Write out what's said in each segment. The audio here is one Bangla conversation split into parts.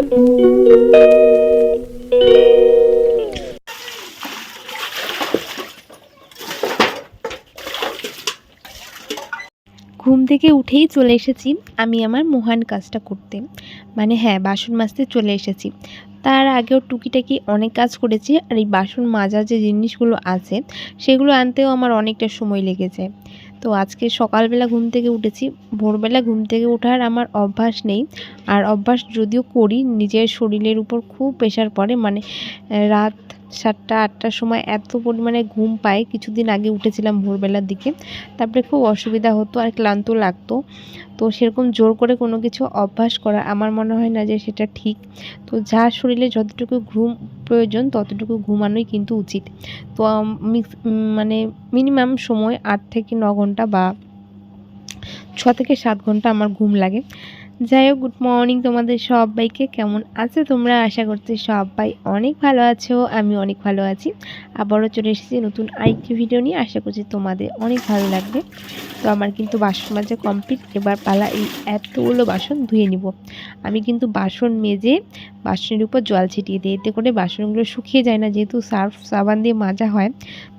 ঘুম থেকে উঠেই চলে এসেছি আমি আমার মহান কাজটা করতে। মানে হ্যাঁ বাসন মাজতে চলে এসেছি। তার আগেও টুকিটাকি অনেক কাজ করেছি আর এই বাসন মাজার যে জিনিসগুলো আছে, সেগুলো আনতেও আমার অনেকটা সময় লেগে যায় তো আজকে সকালবেলা ঘুম থেকে উঠেছি। ভোরবেলা ঘুম থেকে ওঠার আমার অভ্যাস নেই। আর অভ্যাস যদিও করি, নিজের শরীরের উপর খুব প্রেশার পড়ে। মানে রাত সাতটা, আটটার সময় এত পরিমাণে ঘুম পায়। কিছুদিন আগে উঠেছিলাম ভোরবেলার দিকে। তারপরে খুব অসুবিধা হতো আর ক্লান্ত লাগতো। তো সেরকম জোর করে কোনো কিছু অভ্যাস করা আমার মনে হয় না যে সেটা ঠিক। তো যার শরীরে যতটুকু ঘুম প্রয়োজন, ততটুকু ঘুমানোই কিন্তু উচিত। তো মানে মিনিমাম সময় আট থেকে ন ঘণ্টা বা ছ থেকে সাত ঘণ্টা আমার ঘুম লাগে। যাই হোক গুড মর্নিং তোমাদের সবাইকে। কেমন আছে তোমরা? আশা করছি সবাই অনেক ভালো আছো আমি অনেক ভালো আছি। আবারও চলে এসেছি নতুন আরেকটি ভিডিও নিয়ে। আশা করছি তোমাদের অনেক ভালো লাগবে। তো আমার কিন্তু বাসন মাজা কমপ্লিট এবার পালা এই এতগুলো বাসন ধুয়ে নিব। আমি কিন্তু বাসন মেজে বাসনের উপর জল ছিটিয়ে দিই। এতে করে বাসনগুলো শুকিয়ে যায় না। যেহেতু সার্ফ সাবান দিয়ে মাজা হয়,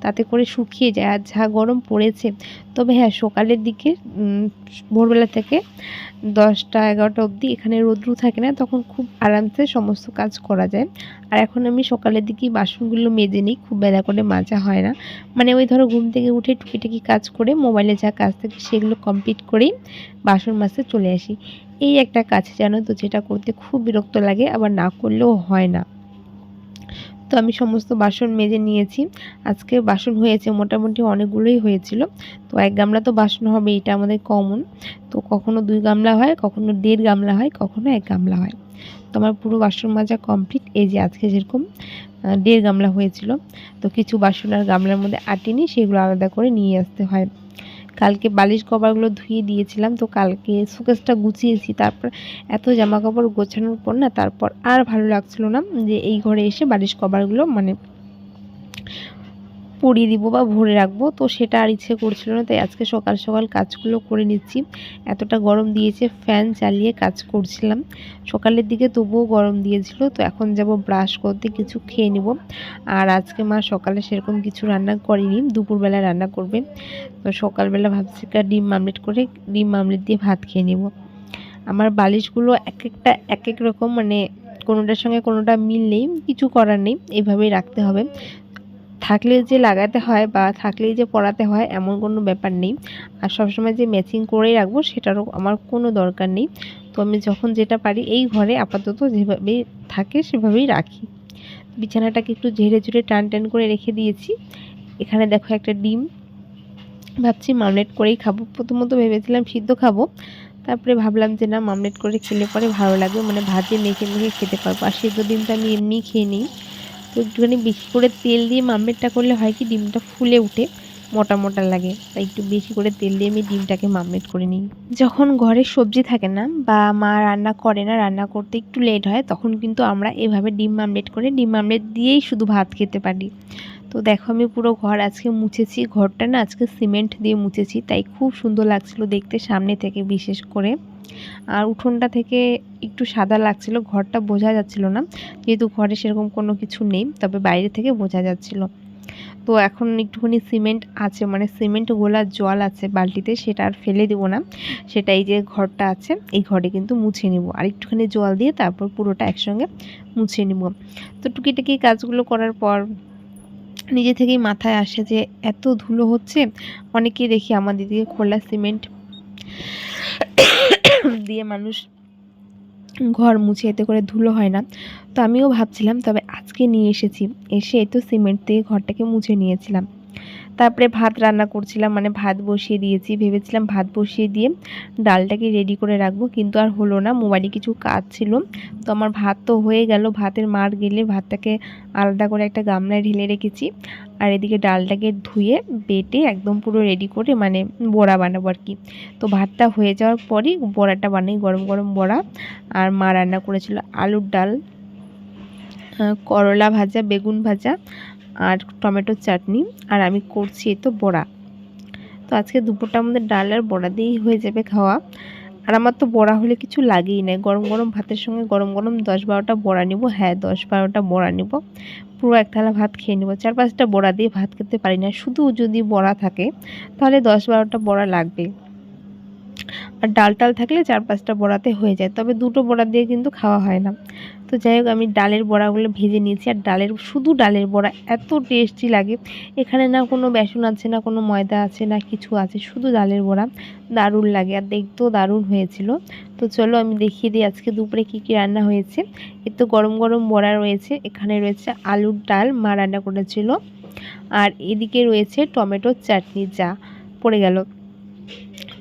তাতে করে শুকিয়ে যায়। আর যা গরম পড়েছে, তবে হ্যাঁ সকালের দিকে ভোরবেলা থেকে দশটা এগারোটা অবধি এখানে রোদ্রু থাকে না, তখন খুব আরামসে সমস্ত কাজ করা যায়। আর এখন আমি সকালের দিকেই বাসনগুলো মেজে নিই, খুব বেলা করে মাজা হয় না। মানে ওই ধরো ঘুম থেকে উঠে টুকিটাকি কাজ করে মোবাইলে যা কাজ থাকে সেগুলো কমপ্লিট করেই বাসন মাসে চলে আসি। এই একটা কাজ জানো তো, যেটা করতে খুব বিরক্ত লাগে, আবার না করলেও হয় না। তো আমি সমস্ত বাসন মেজে নিয়েছি। আজকে বাসন হয়েছে, মোটামুটি অনেকগুলোই হয়েছিল। তো এক গামলা তো বাসন হবে, এটা আমাদের কমন তো কখনো দুই গামলা হয়, কখনো দেড় গামলা হয়, কখনো এক গামলা হয়। তো আমার পুরো বাসন মাজা কমপ্লিট এই যে আজকে যেরকম দেড় গামলা হয়েছিল। তো কিছু বাসন আর গামলার মধ্যে আটিনি, সেগুলো আলাদা করে নিয়ে আসতে হয়। কালকে বালিশ কভারগুলো ধুয়ে দিয়েছিলাম, তো কালকে শোকেসটা গুছিয়েছি। তারপর এত জামা কাপড় গোছানোর পর না, তারপর আর ভালো লাগছিল না যে এই ঘরে এসে বালিশ কভারগুলো মানে পরিয়ে দিব বা ভরে রাখব। তো সেটা আর ইচ্ছে করছিল না, তাই আজকে সকাল সকাল কাজগুলো করে নিচ্ছি। এতটা গরম দিয়েছে, ফ্যান চালিয়ে কাজ করছিলাম। সকালের দিকে তবুও গরম দিয়েছিল, তো এখন যাব ব্রাশ করতে, কিছু খেয়ে নিব। আর আজকে মা সকালে সেরকম কিছু রান্না করেনি, দুপুরবেলা রান্না করবে। তো সকালবেলা ভাবছি একটা ডিম মামলেট করে, ডিম মামলেট দিয়ে ভাত খেয়ে নিব। আমার বালিশগুলো এক একটা এক এক রকম মানে কোনোটার সঙ্গে কোনোটা মিল নেই, কিছু করার নেই এইভাবেই রাখতে হবে। থাকলে যে লাগাতে হয় বা থাকলেই যে পড়াতে হয় এমন কোনো ব্যাপার নেই। আর সবসময় যে ম্যাচিং করেই রাখব সেটারও আমার কোনো দরকার নেই। তো আমি যখন যেটা পারি এই ঘরে আপাতত যেভাবেই থাকে সেভাবেই রাখি। বিছানাটাকে একটু ঝেড়ে ঝুড়ে টান টান করে রেখে দিয়েছি। এখানে দেখো একটা ডিম। ভাবছি মামলেট করেই খাব। প্রথমত ভেবেছিলাম সিদ্ধ খাব। তারপরে ভাবলাম যে না, মামলেট করে খেলে পরে ভালো লাগবে। মানে ভাতে মেখে মেখে খেতে পারব। আর সিদ্ধ ডিমটা আমি এমনি খেয়ে নিই। তো একটুখানি বেশি করে তেল দিয়ে মামলেটটা করলে হয় কি, ডিমটা ফুলে উঠে, মোটা মোটা লাগে। তাই একটু বেশি করে তেল দিয়ে আমি ডিমটাকে মামলেট করে নিই। যখন ঘরে সবজি থাকে না বা মা রান্না করে না, রান্না করতে একটু লেট হয়, তখন কিন্তু আমরা এভাবে ডিম মামলেট করে, ডিম মামলেট দিয়েই শুধু ভাত খেতে পারি। তো দেখো আমি পুরো ঘর আজকে মুছেছি। ঘরটা না আজকে সিমেন্ট দিয়ে মুছেছি, তাই খুব সুন্দর লাগছিল দেখতে সামনে থেকে বিশেষ করে। আর উঠোনটা থেকে একটু সাদা লাগছিল, ঘরটা বোঝা যাচ্ছিল না। যেহেতু ঘরে সেরকম কোনো কিছু নেই, তবে বাইরে থেকে বোঝা যাচ্ছিল। তো এখন একটুখানি সিমেন্ট আছে মানে সিমেন্ট গোলা জল আছে বালতিতে, সেটা আর ফেলে দেবো না। সেটা এই যে ঘরটা আছে, এই ঘরে কিন্তু মুছে নিব। আর একটুখানি জল দিয়ে তারপর পুরোটা একসঙ্গে মুছে নিব। তো টুকিটাকি কাজগুলো করার পর নিজে থেকেই মাথায় আসে যে এত ধুলো হচ্ছে, অনেকেই দেখি আমাদের দিকে খোলা সিমেন্ট দিয়ে মানুষ ঘর মুছে, এতে করে ধুলো হয় না। তো আমিও ভাবছিলাম, তবে আজকে নিয়ে এসেছি। এসে তো সিমেন্ট দিয়ে ঘরটাকে মুছে নিয়েছিলাম। তারপরে ভাত রান্না করছিলাম মানে ভাত বসিয়ে দিয়েছি। ভেবেছিলাম ভাত বসিয়ে দিয়ে ডালটাকে রেডি করে রাখব, কিন্তু আর হলো না, মোবাইলে কিছু কাজ ছিল। তো আমার ভাত তো হয়ে গেল, ভাতের মার গেলে ভাতটাকে আলাদা করে একটা গামলায় ঢেলে রেখেছি। আর এদিকে ডালটাকে ধুয়ে, বেটে একদম পুরো রেডি করে মানে বড়া বানাবো আর কি। তো ভাতটা হয়ে যাওয়ার পরই বড়াটা বানাই, গরম গরম বড়া। আর মা রান্না করেছিল আলুর ডাল করলা ভাজা, বেগুন ভাজা। আর টমেটোর চাটনি, আর আমি করছি তো বড়া। তো আজকে দুপুরটা আমাদের ডাল আর বড়া দিয়েই হয়ে যাবে খাওয়া। আর আমার তো বড়া হলে কিছু লাগেই না। গরম গরম ভাতের সঙ্গে গরম গরম দশ বারোটা বড়া নিব। হ্যাঁ দশ বারোটা বড়া নিব। পুরো এক থালা ভাত খেয়ে নেব। চার পাঁচটা বড়া দিয়ে ভাত খেতে পারি না। শুধু যদি বড়া থাকে, তাহলে দশ বারোটা বড়া লাগবে। আর ডাল টাল থাকলে চার পাঁচটা বড়াতে হয়ে যায়। তবে দুটো বড়া দিয়ে কিন্তু খাওয়া হয় না। তো যাই হোক, আমি ডালের বড়াগুলো ভেজে নিয়েছি। আর ডালের, শুধু ডালের বড়া, এত টেস্টি লাগে। এখানে না কোনো বেসন আছে না, কোনো ময়দা আছে না কিছু আছে, শুধু ডালের বড়া। দারুণ লাগে আর দেখতেও দারুণ হয়েছিল। তো চলো আমি দেখিয়ে দিই আজকে দুপুরে কী কী রান্না হয়েছে। এর তো গরম গরম বড়া রয়েছে, এখানে রয়েছে আলুর ডাল মা রান্না করেছিল। আর এদিকে রয়েছে টমেটোর চাটনি যা পড়ে গেল।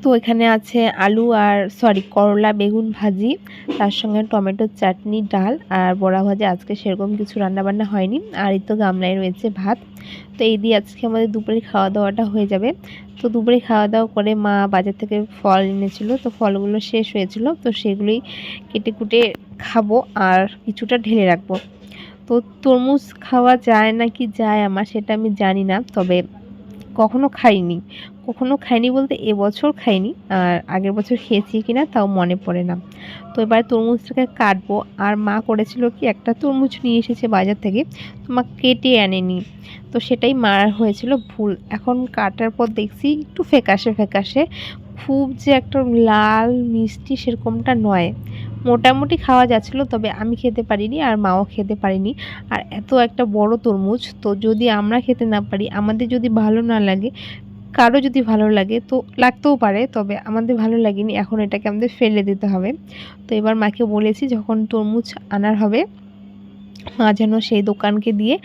তো এখানে আছে আলু আর সরি করলা, বেগুন ভাজি, তার সঙ্গে টমেটোর চাটনি, ডাল আর বড়া ভাজি। আজকে সেরকম কিছু রান্নাবান্না হয়নি। আর এই তো গামলায় রয়েছে ভাত। তো এই দিয়ে আজকে আমাদের দুপুরে খাওয়া দাওয়াটা হয়ে যাবে। তো দুপুরে খাওয়া দাওয়া করে মা বাজার থেকে ফল এনেছিল। তো ফলগুলো শেষ হয়েছিল। তো সেগুলোই কেটে কুটে খাব আর কিছুটা ঢেলে রাখব। তো তরমুজ খাওয়া যায় না কি যায় আমার সেটা আমি জানি না। তবে কখনো খাইনি। কখনো খাইনি বলতে এবছর খাইনি, আর আগের বছর খেয়েছি কিনা তাও মনে পড়ে না। তো এবার তরমুজটাকে কাটবো, আর মা করেছিল কি একটা তরমুজ নিয়ে এসেছে বাজার থেকে, তো মা কেটে আনেনি। তো সেটাই মার হয়েছিল ভুল। এখন কাটার পর দেখছি একটু ফ্যাকাশে ফ্যাকাশে, খুব যে একটা লাল মিষ্টি সেরকমটা নয়। মোটামুটি খাওয়া যাচ্ছিল, তবে আমি খেতে পারিনি আর মাও খেতে পারিনি। আর এত একটা বড় তরমুজ, তো যদি আমরা খেতে না পারি, আমাদের যদি ভালো না লাগে, কারও যদি ভালো লাগে, তো লাগতেও পারে, তবে আমাদের ভালো লাগেনি, এখন এটাকে আমাদের ফেলে দিতে হবে। তো এবার মাকে বলেছি, যখন তরমুজ আনার হবে, মা যেন সেই দোকানকে দিয়ে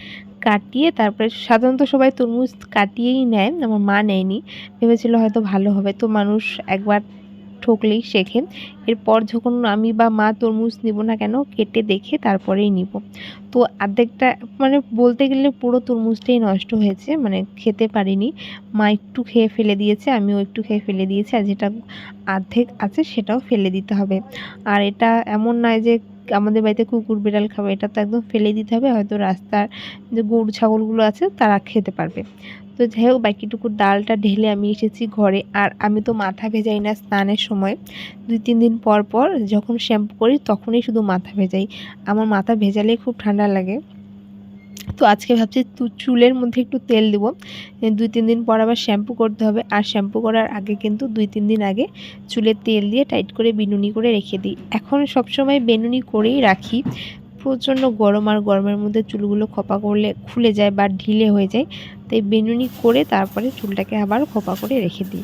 কাটিয়ে, তারপরে সাধারণত সবাই তরমুজ কাটিয়েই নেয়, আমার মা নেয়নি। ভেবেছিল হয়তো ভালো হবে, তো মানুষ একবার ঠকলেই শেখে। এরপর যখন আমি বা মা তরমুজ নিব না কেন, কেটে দেখে তারপরেই নিব। তো অর্ধেকটা মানে বলতে গেলে পুরো তরমুজটাই নষ্ট হয়েছে মানে খেতে পারিনি। মা একটু খেয়ে ফেলে দিয়েছে, আমিও একটু খেয়ে ফেলে দিয়েছি, আর যেটা অর্ধেক আছে সেটাও ফেলে দিতে হবে। আর এটা এমন নয় যে আমাদের বাড়িতে কুকুর বিড়াল খাবে, এটা তো একদম ফেলে দিতে হবে, হয়তো রাস্তার যে গরু ছাগলগুলো আছে তারা খেতে পারবে। তো যাই হোক, বাকিটুকু ডালটা ঢেলে আমি এসেছি ঘরে, আর আমি তো মাথা ভেজাই না স্নানের সময়। দুই তিন দিন পর পর যখন শ্যাম্পু করি তখনই শুধু মাথা ভেজাই। আমার মাথা ভেজালে খুব ঠান্ডা লাগে। তো আজকে ভাবছি চুলের মধ্যে একটু তেল দেবো। দুই, তিন দিন পর আবার শ্যাম্পু করতে হবে। আর শ্যাম্পু করার আগে কিন্তু দুই, তিন দিন আগে চুলে তেল দিয়ে টাইট করে বিনুনি করে রেখে দিই। এখন সবসময় বেনুনি করেই রাখি। প্রচণ্ড গরম আর গরমের মধ্যে চুলগুলো খোপা করলে খুলে যায় বা ঢিলে হয়ে যায়। তাই বেনুনি করে তারপরে চুলটাকে আবার খোপা করে রেখে দিই।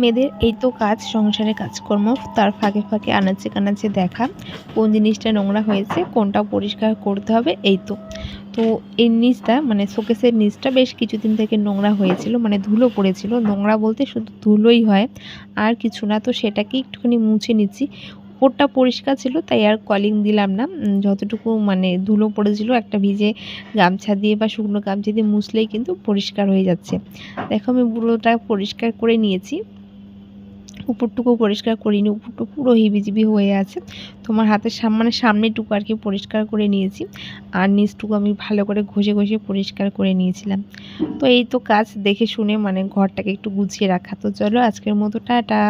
মেয়েদের এই তো কাজ, সংসারে কাজকর্ম, তার ফাঁকে ফাঁকে আনাচে কানাচে দেখা, কোন জিনিসটা নোংরা হয়েছে, কোনটা পরিষ্কার করতে হবে, এই তো। তো এর নিচটা মানে শোকেসের নিচটা বেশ কিছুদিন থেকে নোংরা হয়েছিল মানে ধুলো পড়েছিল। নোংরা বলতে শুধু ধুলোই হয়, আর কিছু না, তো সেটাকে একটুখানি মুছে নিচ্ছি। ওপরটা পরিষ্কার ছিল, তাই আর কলিং দিলাম না। যতটুকু মানে ধুলো পড়েছিল, একটা ভিজে গামছা দিয়ে বা শুকনো গামছা দিয়ে মুছলেই কিন্তু পরিষ্কার হয়ে যাচ্ছে। দেখো আমি পুরোটা পরিষ্কার করে নিয়েছি। উপরটুকু পরিষ্কার করিনি, উপরটুকু পুরো হিবিজিবি হয়ে আছে। তোমার হাতের সামনে সামনেটুকু আর কি পরিষ্কার করে নিয়েছি। আর নিচটুকু আমি ভালো করে ঘষে ঘষে পরিষ্কার করে নিয়েছিলাম। তো এই তো কাজ দেখে শুনে মানে ঘরটাকে একটু গুছিয়ে রাখা। তো চলো আজকের মতো, টাটা।